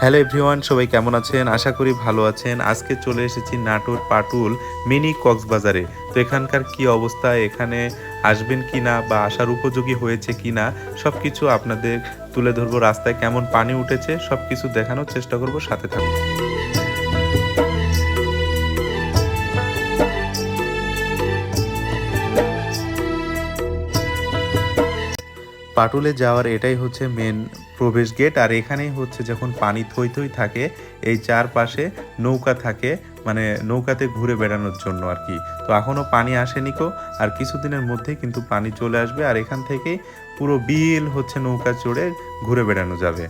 Hello everyone সবাই কেমন আছেন? আশা করি ভালো আছেন। আজকে চলে এসেছি নাটোর পাটুল মিনি কক্সবাজারে। তো এখানকার কি অবস্থা? এখানে আসবেন কি না বা আসার উপযোগী হয়েছে কি না সব কিছু আপনাদের তুলে ধরবো। রাস্তায় কেমন পানি উঠেছে? সব কিছু দেখানোর চেষ্টা করব। সাথে থাকুন। পাটুলে যাওয়ার এটাই হচ্ছে মেন প্রবেশ গেট আর এখানেই হচ্ছে যখন পানি থই থই থাকে, এই চারপাশে নৌকা থাকে মানে নৌকাতে ঘুরে বেড়ানোর জন্য আর কি। তো এখনও পানি আসেনি কো, আর কিছুদিনের মধ্যে কিন্তু পানি চলে আসবে, আর এখান থেকেই পুরো বিল হচ্ছে নৌকা চড়ে ঘুরে বেড়ানো যাবে।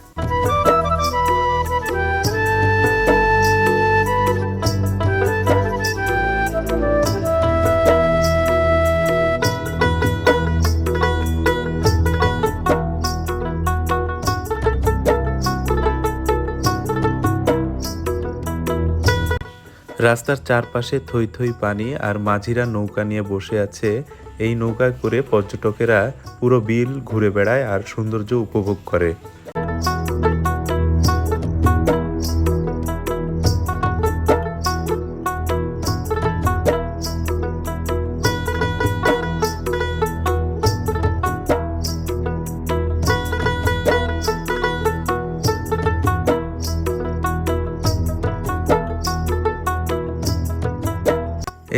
রাস্তার চারপাশে থই থই পানি আর মাঝিরা নৌকা নিয়ে বসে আছে। এই নৌকায় করে পর্যটকেরা পুরো বিল ঘুরে বেড়ায় আর সৌন্দর্য উপভোগ করে।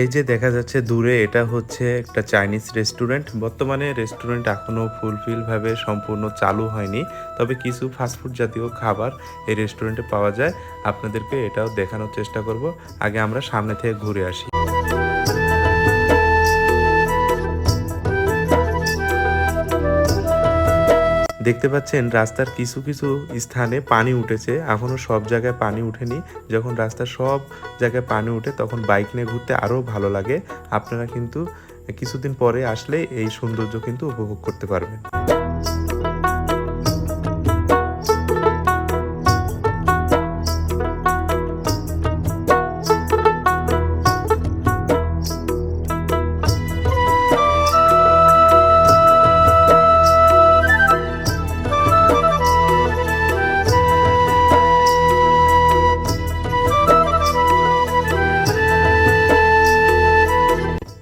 এই যে দেখা যাচ্ছে দূরে এটা হচ্ছে একটা চাইনিজ রেস্টুরেন্ট বর্তমানে রেস্টুরেন্ট এখনও ফুলফিলভাবে সম্পূর্ণ চালু হয়নি। তবে কিছু ফাস্টফুড জাতীয় খাবার এই রেস্টুরেন্টে পাওয়া যায়। আপনাদেরকে এটাও দেখানোর চেষ্টা করব। আগে আমরা সামনে থেকে ঘুরে আসি। দেখতে পাচ্ছেন, রাস্তার কিছু কিছু স্থানে পানি উঠেছে। এখনও সব জায়গায় পানি উঠেনি। যখন রাস্তার সব জায়গায় পানি উঠে, তখন বাইক নিয়ে ঘুরতে আরও ভালো লাগে। আপনারা কিন্তু কিছুদিন পরে আসলে এই সৌন্দর্য কিন্তু উপভোগ করতে পারবেন।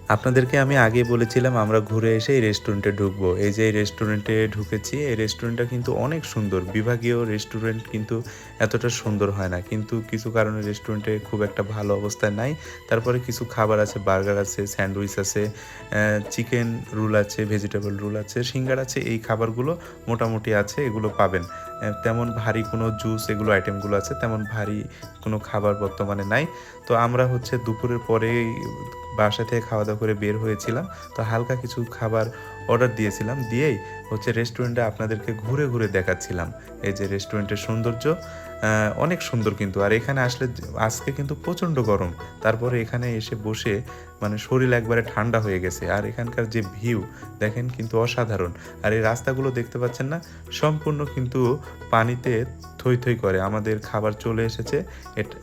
আপনাদেরকে আমি আগে বলেছিলাম আমরা ঘুরে এসে এই রেস্টুরেন্টে ঢুকবো। এই যে এই রেস্টুরেন্টে ঢুকেছি, এই রেস্টুরেন্টটা কিন্তু অনেক সুন্দর। বিভাগীয় রেস্টুরেন্ট কিন্তু এতটা সুন্দর হয় না। কিন্তু কিছু কারণে রেস্টুরেন্টে খুব একটা ভালো অবস্থায় নাই। তারপরে কিছু খাবার আছে, বার্গার আছে, স্যান্ডউইচ আছে চিকেন রুল আছে, ভেজিটেবল রুল আছে, সিঙ্গার আছে, এই খাবারগুলো মোটামুটি আছে, এগুলো পাবেন। তেমন ভারী কোনো জুস এগুলো আইটেমগুলো আছে, তেমন ভারী কোনো খাবার বর্তমানে নাই। তো আমরা হচ্ছে দুপুরের পরেই বাসা থেকে খাওয়া দাওয়া করে বের হয়েছিলাম। তো হালকা কিছু খাবার অর্ডার দিয়েছিলাম। দিয়েই হচ্ছে রেস্টুরেন্টে আপনাদেরকে ঘুরে ঘুরে দেখাচ্ছিলাম। এই যে রেস্টুরেন্টের সৌন্দর্য অনেক সুন্দর কিন্তু। আর এখানে আসলে আজকে কিন্তু প্রচণ্ড গরম। তারপরে এখানে এসে বসে মানে শরীর একবারে ঠান্ডা হয়ে গেছে। আর এখানকার যে ভিউ, দেখেন কিন্তু অসাধারণ। আর এই রাস্তাগুলো দেখতে পাচ্ছেন না? সম্পূর্ণ কিন্তু পানিতে থই থই করে। আমাদের খাবার চলে এসেছে।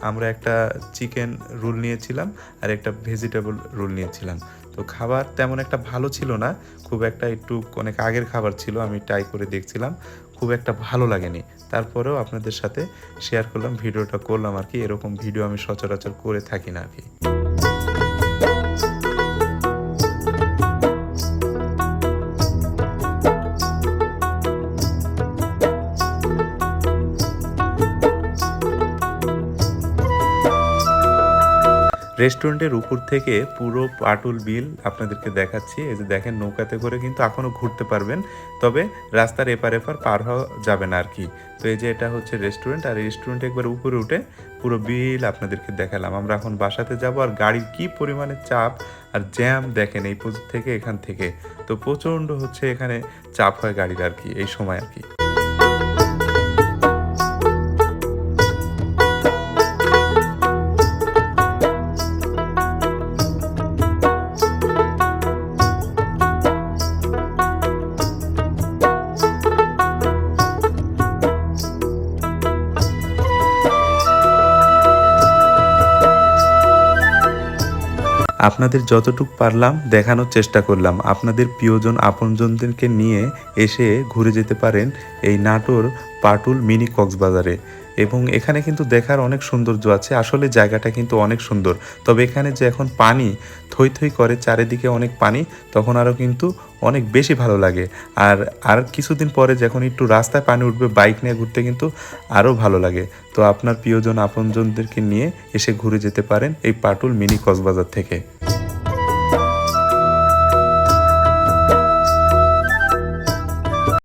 আমরা একটা চিকেন রোল নিয়েছিলাম আর একটা ভেজিটেবল রোল নিয়েছিলাম। তো খাবার তেমন একটা ভালো ছিল না। খুব একটা একটু অনেক আগের খাবার ছিল, আমি ট্রাই করে দেখছিলাম। খুব একটা ভালো লাগেনি। তারপরেও আপনাদের সাথে শেয়ার করলাম, ভিডিওটা করলাম আর কি। এরকম ভিডিও আমি সচরাচর করে থাকি না আর কি। রেস্টুরেন্টের উপর থেকে পুরো পাটুল বিল আপনাদেরকে দেখাচ্ছি। এই যে দেখেন, নৌকাতে করে কিন্তু এখনও ঘুরতে পারবেন। তবে রাস্তার এপার এপার পার হওয়া যাবে না আর কি তো এই যে এটা হচ্ছে রেস্টুরেন্ট, আর রেস্টুরেন্ট একবার উপরে উঠে পুরো বিল আপনাদেরকে দেখালাম। আমরা এখন বাসাতে যাব, আর গাড়ির কি পরিমাণে চাপ আর জ্যাম দেখেন এই থেকে এখান থেকে। তো প্রচণ্ড হচ্ছে এখানে চাপ হয় গাড়ির আর কি এই সময় আর কি আপনাদের যতটুকু পারলাম দেখানোর চেষ্টা করলাম। আপনাদের প্রিয়জন আপনজনদেরকে নিয়ে এসে ঘুরে যেতে পারেন এই নাটোর পাটুল মিনি কক্সবাজারে। এবং এখানে কিন্তু দেখার অনেক সৌন্দর্য আছে। আসলে জায়গাটা কিন্তু অনেক সুন্দর। তবে এখানে যে এখন পানি থই থই করে চারিদিকে অনেক পানি, তখন আরও কিন্তু অনেক বেশি ভালো লাগে। আর আর কিছুদিন পরে যখন একটু রাস্তায় পানি উঠবে, বাইক নিয়ে ঘুরতে কিন্তু আরও ভালো লাগে। তো আপনার প্রিয়জন, আপনজনদেরকে নিয়ে এসে ঘুরে যেতে পারেন এই পাটুল মিনি কক্সবাজার থেকে।